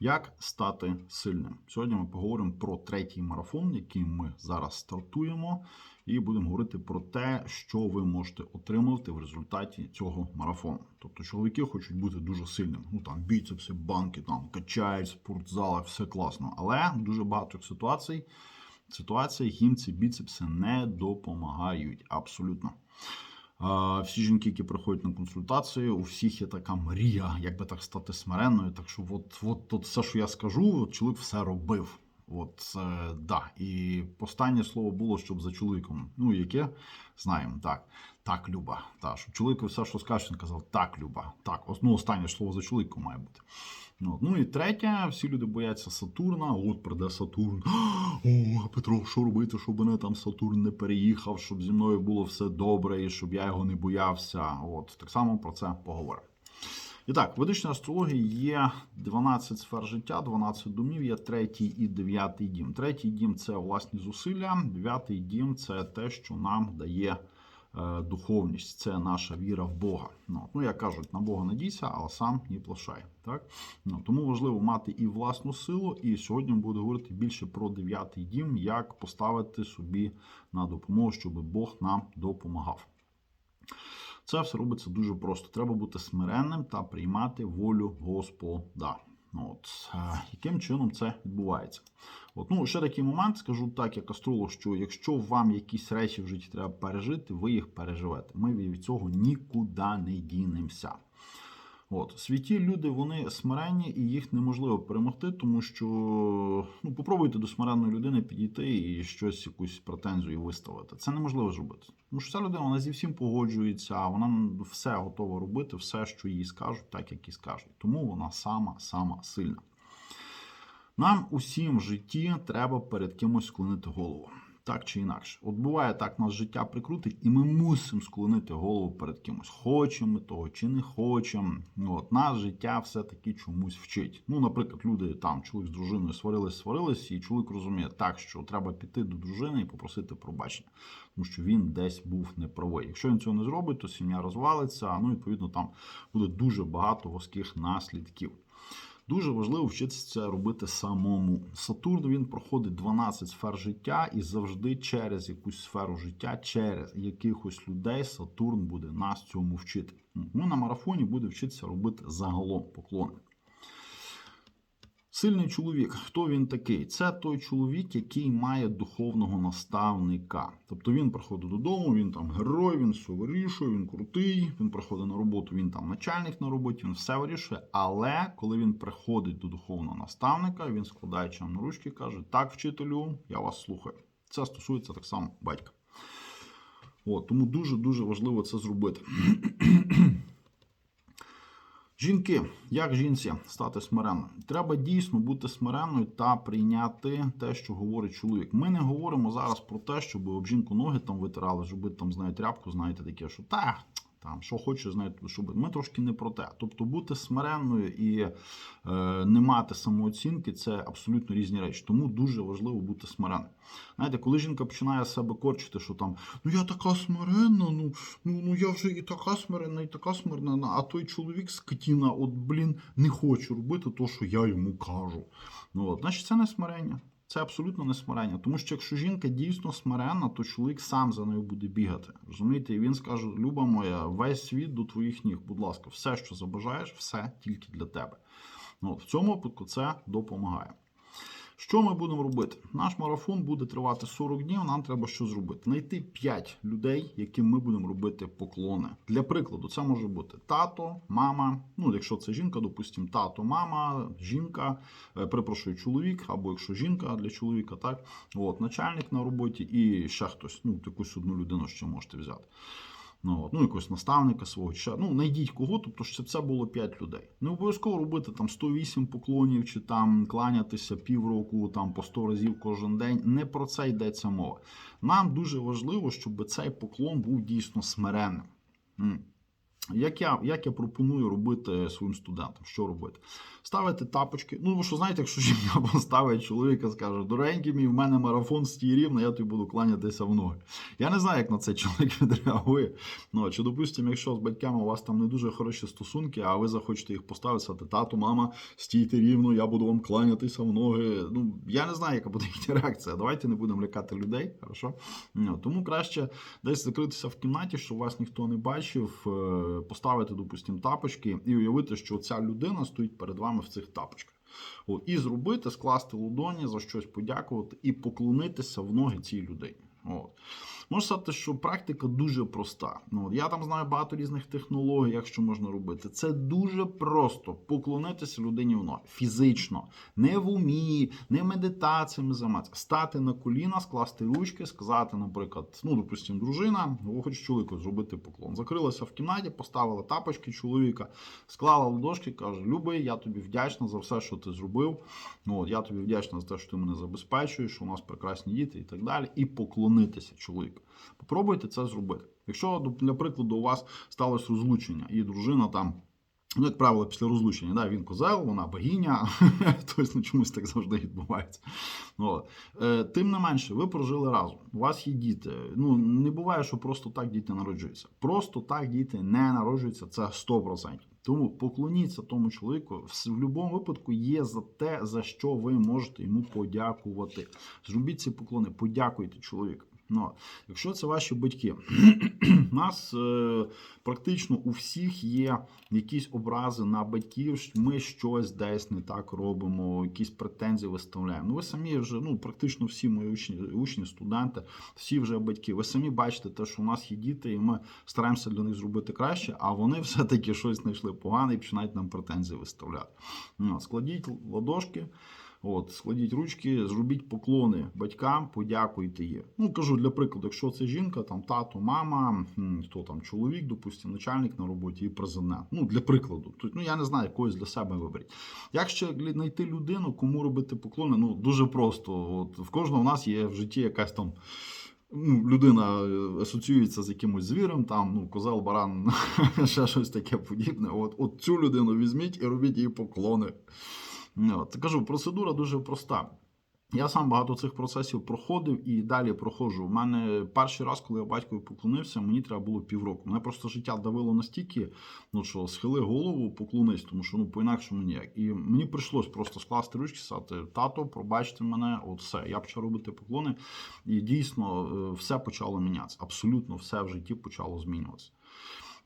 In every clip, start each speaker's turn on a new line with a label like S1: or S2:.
S1: Як стати сильним? Сьогодні ми поговоримо про третій марафон, який ми зараз стартуємо, і будемо говорити про те, що ви можете отримати в результаті цього марафону. Тобто, чоловіки хочуть бути дуже сильними. Ну там біцепси, банки, там качають спортзалах, все класно. Але дуже багато ситуацій, ситуаціях їм ці біцепси не допомагають абсолютно. Всі жінки, які приходять на консультацію, у всіх є така мрія, як би так стати смиренною. Так що, от, от, от все, що я скажу, от чоловік все робив. От е, да. І останнє слово було, щоб за чоловіком. Ну, яке знаємо, так. Так, Люба. Так, що чоловік все, що скаже, він казав, так, Люба. Так, ну, останнє слово за чоловіком має бути. Ну, ну і третє, всі люди бояться Сатурна. От прийде Сатурн. О, Петро, що робити, щоб мене там Сатурн не переїхав, щоб зі мною було все добре і щоб я його не боявся. От так само про це поговоримо. І так, в ведичній астрології є 12 сфер життя, 12 домів, є третій і дев'ятий дім. Третій дім це власні зусилля, дев'ятий дім це те, що нам дає е, духовність, це наша віра в Бога. Ну, ну як кажуть, на Бога надійся, але сам не плашай. Так? Ну, тому важливо мати і власну силу. І сьогодні ми говорити більше про дев'ятий дім, як поставити собі на допомогу, щоб Бог нам допомагав. Це все робиться дуже просто. Треба бути смиренним та приймати волю Господа. От, е, яким чином це відбувається? От, ну, ще такий момент, скажу так, як астролог, що якщо вам якісь речі в житті треба пережити, ви їх переживете. Ми від цього нікуди не дінемося. От, святі люди, вони смиренні і їх неможливо перемогти, тому що ну, попробуйте до смиренної людини підійти і щось, якусь претензію виставити. Це неможливо зробити. Тому що ця людина вона зі всім погоджується, вона все готова робити, все, що їй скажуть, так як і скажуть. Тому вона сама-сама сильна. Нам усім в житті треба перед кимось склонити голову. Так чи інакше. От буває так, нас життя прикрутить, і ми мусимо склонити голову перед кимось. Хочемо ми того чи не хочемо. От нас життя все-таки чомусь вчить. Ну, наприклад, люди там, чоловік з дружиною сварились, сварились, і чоловік розуміє так, що треба піти до дружини і попросити пробачення, тому що він десь був неправий. Якщо він цього не зробить, то сім'я розвалиться. Ну, відповідно, там буде дуже багато воских наслідків. Дуже важливо вчитися це робити самому. Сатурн він проходить 12 сфер життя, і завжди через якусь сферу життя, через якихось людей Сатурн буде нас цьому вчити. Ми на марафоні буде вчитися робити загалом поклони. Сильний чоловік, хто він такий? Це той чоловік, який має духовного наставника. Тобто він приходить додому, він там герой, він все вирішує, він крутий, він приходить на роботу, він там начальник на роботі, він все вирішує. Але коли він приходить до духовного наставника, він складає чам на ручки каже: Так, вчителю, я вас слухаю. Це стосується так само батька. От, тому дуже-дуже важливо це зробити. Жінки, як жінці стати смиренною? Треба дійсно бути смиренною та прийняти те, що говорить чоловік. Ми не говоримо зараз про те, щоб об жінку ноги там витирали, щоб там, знає тряпку, знаєте, таке, що та. Там, що хоче, знаєте, щоб ми трошки не про те. Тобто бути смиренною і е, не мати самооцінки це абсолютно різні речі. Тому дуже важливо бути смиренним. Знаєте, коли жінка починає себе корчити, що там ну я така смиренна, ну ну, ну я вже і така смиренна, і така смиренна, а той чоловік скотіна, от блін, не хоче робити то, що я йому кажу. Ну от, значить, це не смирення. Це абсолютно не смирення. Тому що якщо жінка дійсно смиренна, то чоловік сам за нею буде бігати. Розумієте, і він скаже: Люба моя, весь світ до твоїх ніг, будь ласка, все, що забажаєш, все тільки для тебе. Ну, в цьому випадку це допомагає. Що ми будемо робити? Наш марафон буде тривати 40 днів. Нам треба що зробити? Знайти 5 людей, яким ми будемо робити поклони. Для прикладу, це може бути тато, мама. Ну, якщо це жінка, допустимо, тато, мама, жінка, е, перепрошую, чоловік, або якщо жінка для чоловіка, так от начальник на роботі і ще хтось. Ну, якусь одну людину ще можете взяти. Ну, от, ну, якогось наставника свого, чи ну, знайдіть кого, тобто, щоб це було 5 людей. Не обов'язково робити там 108 поклонів, чи там кланятися півроку, там по 100 разів кожен день. Не про це йдеться мова. Нам дуже важливо, щоб цей поклон був дійсно смиренним. Як я, як я пропоную робити своїм студентам? Що робити? Ставити тапочки. Ну, що знаєте, якщо жінка поставить чоловіка, скаже, дорогенький мій, в мене марафон стій рівно, я тобі буду кланятися в ноги. Я не знаю, як на це чоловік відреагує. Ну, чи, допустимо, якщо з батьками у вас там не дуже хороші стосунки, а ви захочете їх поставити, сказати, тату, мама, стійте рівно, я буду вам кланятися в ноги. Ну, я не знаю, яка буде їхня реакція. Давайте не будемо лякати людей. Хорошо? Ну, тому краще десь закритися в кімнаті, щоб вас ніхто не бачив, е, поставити, допустимо, тапочки і уявити, що ця людина стоїть перед вами в цих тапочках. От, і зробити, скласти ладоні, за щось подякувати і поклонитися в ноги цій людині. От. Можу сказати, що практика дуже проста. Ну, от я там знаю багато різних технологій, як що можна робити. Це дуже просто поклонитися людині в ноги. Фізично, не в умі, не медитаціями займатися. Стати на коліна, скласти ручки, сказати, наприклад, ну, допустимо, дружина, хоче чоловіку зробити поклон. Закрилася в кімнаті, поставила тапочки чоловіка, склала ладошки, каже: Любий, я тобі вдячна за все, що ти зробив. Ну, от, я тобі вдячна за те, що ти мене забезпечуєш, що у нас прекрасні діти і так далі. І поклонитися чоловіку. Попробуйте це зробити. Якщо, для прикладу, у вас сталося розлучення, і дружина там. Ну, як правило, після розлучення, да, він козел, вона богиня, тобто ну, чомусь так завжди відбувається. От. Е, тим не менше, ви прожили разом, у вас є діти. Ну, не буває, що просто так діти народжуються. Просто так діти не народжуються, це 100%. Тому поклоніться тому чоловіку. В будь-якому випадку є за те, за що ви можете йому подякувати. Зробіть ці поклони, подякуйте чоловіку. Ну, якщо це ваші батьки, у нас е, практично у всіх є якісь образи на батьків, ми щось десь не так робимо, якісь претензії виставляємо. Ну, ви самі вже, ну, практично всі мої учні, учні, студенти, всі вже батьки. Ви самі бачите те, що у нас є діти, і ми стараємося для них зробити краще, а вони все-таки щось знайшли погане і починають нам претензії виставляти. Ну, складіть ладошки. От, складіть ручки, зробіть поклони батькам, подякуйте їм. Ну, кажу для прикладу, якщо це жінка, там тато, мама, хто там чоловік, допустимо, начальник на роботі і президент. Ну, для прикладу. Ну, я не знаю, якогось для себе виберіть. Як ще знайти людину, кому робити поклони? Ну, дуже просто. От, в кожного в нас є в житті якась там. Ну, людина е, асоціюється з якимось звіром, там, ну, козел, баран, ще щось таке подібне. От, от цю людину візьміть і робіть їй поклони. Ну, От, кажу, процедура дуже проста. Я сам багато цих процесів проходив і далі проходжу. У мене перший раз, коли я батькові поклонився, мені треба було півроку. Мене просто життя давило настільки, ну що схили голову, поклонись, тому що ну по-інакшому ніяк. І мені прийшлось просто скласти ручки, сказати, тато, пробачте мене, от все. Я почав робити поклони, і дійсно е, все почало мінятися. Абсолютно все в житті почало змінюватися.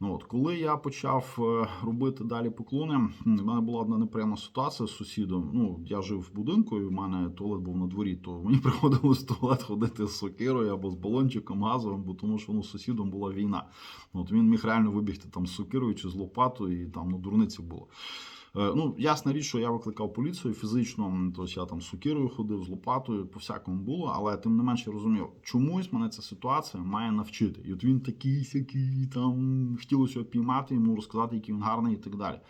S1: Ну, от, коли я почав е, робити далі поклони, в мене була одна неприємна ситуація з сусідом. Ну, я жив в будинку, і в мене туалет був на дворі, то мені приходилось в туалет ходити з сокирою або з балончиком газовим, бо тому що ну, з сусідом була війна. От він міг реально вибігти там з сокирою чи з лопатою, і там ну, дурниці було. Е, Ну, ясна річ, що я викликав поліцію фізично, тобто я там з сукірою ходив, з лопатою, по всякому було, але тим не менше розумів, чомусь мене ця ситуація має навчити. І от він такий сякий, там хотілося його піймати, йому розказати, який він гарний і так далі.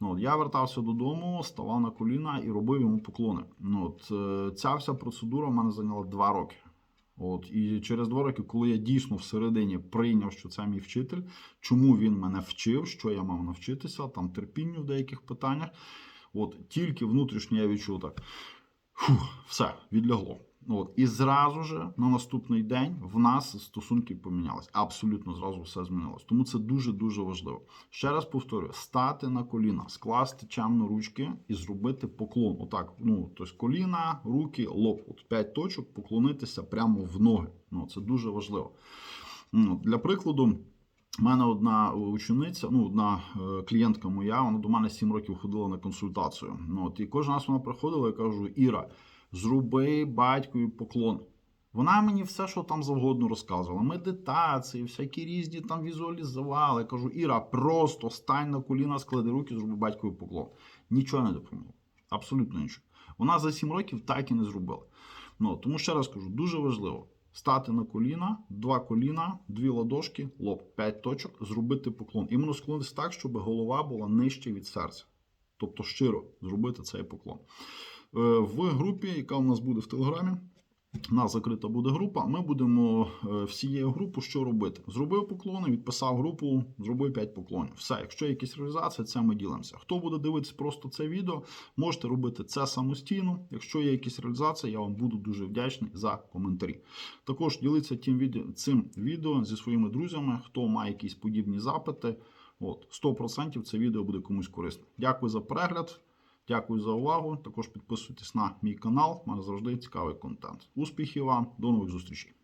S1: Ну, от, я вертався додому, ставав на коліна і робив йому поклони. Ну, от, е, ця вся процедура в мене зайняла два роки. От і через два роки, коли я дійсно всередині прийняв, що це мій вчитель, чому він мене вчив, що я мав навчитися, там терпінню в деяких питаннях. От тільки внутрішньо я відчув так. Фух, все, відлягло. От, і зразу же на наступний день в нас стосунки помінялись. Абсолютно зразу все змінилось. Тому це дуже дуже важливо. Ще раз повторюю: стати на коліна, скласти чемно ручки і зробити поклон. Отак, ну тобто коліна, руки, лоб. От п'ять точок, поклонитися прямо в ноги. Ну це дуже важливо. Ну, для прикладу. У мене одна учениця, ну одна е, клієнтка моя, вона до мене 7 років ходила на консультацію. Ну от і кожен раз вона приходила, я кажу: Іра, зроби батькові поклон. Вона мені все, що там завгодно розказувала. Медитації, всякі різні там візуалізували. Я кажу, Іра, просто стань на коліна, склади руки, зроби батькові поклон. Нічого не допомогло. Абсолютно нічого. Вона за 7 років так і не зробила. Ну, тому ще раз кажу, дуже важливо. Стати на коліна, два коліна, дві ладошки, лоб, п'ять точок, зробити поклон. Іменно склонитися так, щоб голова була нижче від серця. Тобто щиро зробити цей поклон. Е, В групі, яка у нас буде в Телеграмі, нас закрита буде група. Ми будемо е, всією групу що робити? Зробив поклони, відписав групу, зробив 5 поклонів. Все, якщо є якісь реалізації, це ми ділимося. Хто буде дивитися просто це відео, можете робити це самостійно. Якщо є якісь реалізації, я вам буду дуже вдячний за коментарі. Також діліться тим відео, цим відео зі своїми друзями, хто має якісь подібні запити. От 100% це відео буде комусь корисне. Дякую за перегляд. Дякую за увагу. Також підписуйтесь на мій канал. У мене завжди цікавий контент. Успіхів вам, до нових зустрічей.